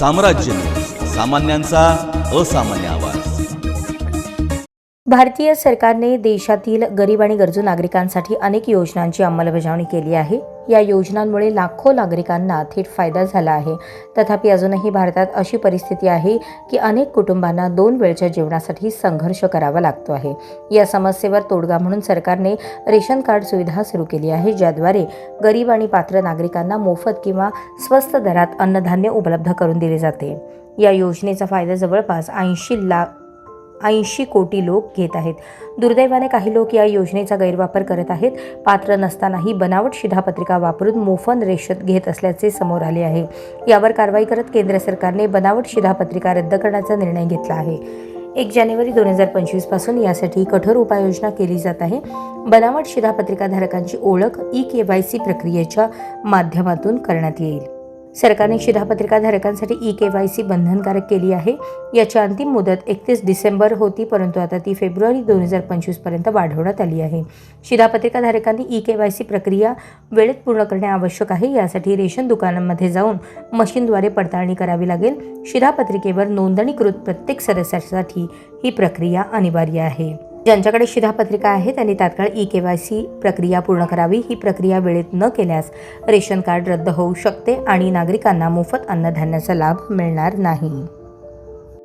साम्राज्य. सामान्यांचा असामान्य आवाज. भारतीय सरकारने देशातील गरीब आणि गरजू नागरिकांसाठी अनेक योजनांची अंमलबजावणी केली आहे. या योजनांमुळे लाखो नागरिकांना थेट फायदा झाला आहे. तथापि अजूनही भारतात अशी परिस्थिती आहे की अनेक कुटुंबांना दोन वेळच्या जेवणासाठी संघर्ष करावा लागतो आहे. या समस्येवर तोडगा म्हणून सरकारने रेशन कार्ड सुविधा सुरू केली आहे ज्याद्वारे गरीब आणि पात्र नागरिकांना मोफत किंवा स्वस्त दरात अन्नधान्य उपलब्ध करून दिले जाते. या योजनेचा फायदा जवळपास ऐंशी लाख ऐंशी कोटी लोक घेत आहेत. दुर्दैवाने काही लोक या योजनेचा गैरवापर करत आहेत. पात्र नसतानाही बनावट शिधापत्रिका वापरून मोफन रेशन घेत असल्याचे समोर आले आहे. यावर कारवाई करत केंद्र सरकारने बनावट शिधापत्रिका रद्द करण्याचा निर्णय घेतला आहे. एक जानेवारी दोन हजार पंचवीसपासून यासाठी कठोर उपाययोजना केली जात आहे. बनावट शिधापत्रिका धारकांची ओळख ई के वाय सी प्रक्रियेच्या माध्यमातून करण्यात येईल. सरकारने शिधापत्रिका धारकांसाठी ई के वाय सी बंधनकारक केली आहे. याची अंतिम मुदत एकतीस डिसेंबर होती परंतु आता ती फेब्रुवारी दोन हजार पंचवीसपर्यंत वाढवण्यात आली आहे. शिधापत्रिका धारकांनी ई के वाय सी प्रक्रिया वेळेत पूर्ण करणे आवश्यक आहे. यासाठी रेशन दुकानांमध्ये जाऊन मशीनद्वारे पडताळणी करावी लागेल. शिधापत्रिकेवर नोंदणीकृत प्रत्येक सदस्यासाठी ही प्रक्रिया अनिवार्य आहे. ज्यांच्याकडे शिधापत्रिका आहे त्यांनी तात्काळ ई के वाय सी प्रक्रिया पूर्ण करावी. ही प्रक्रिया वेळेत न केल्यास रेशन कार्ड रद्द होऊ शकते आणि नागरिकांना मोफत अन्नधान्याचा लाभ मिळणार नाही.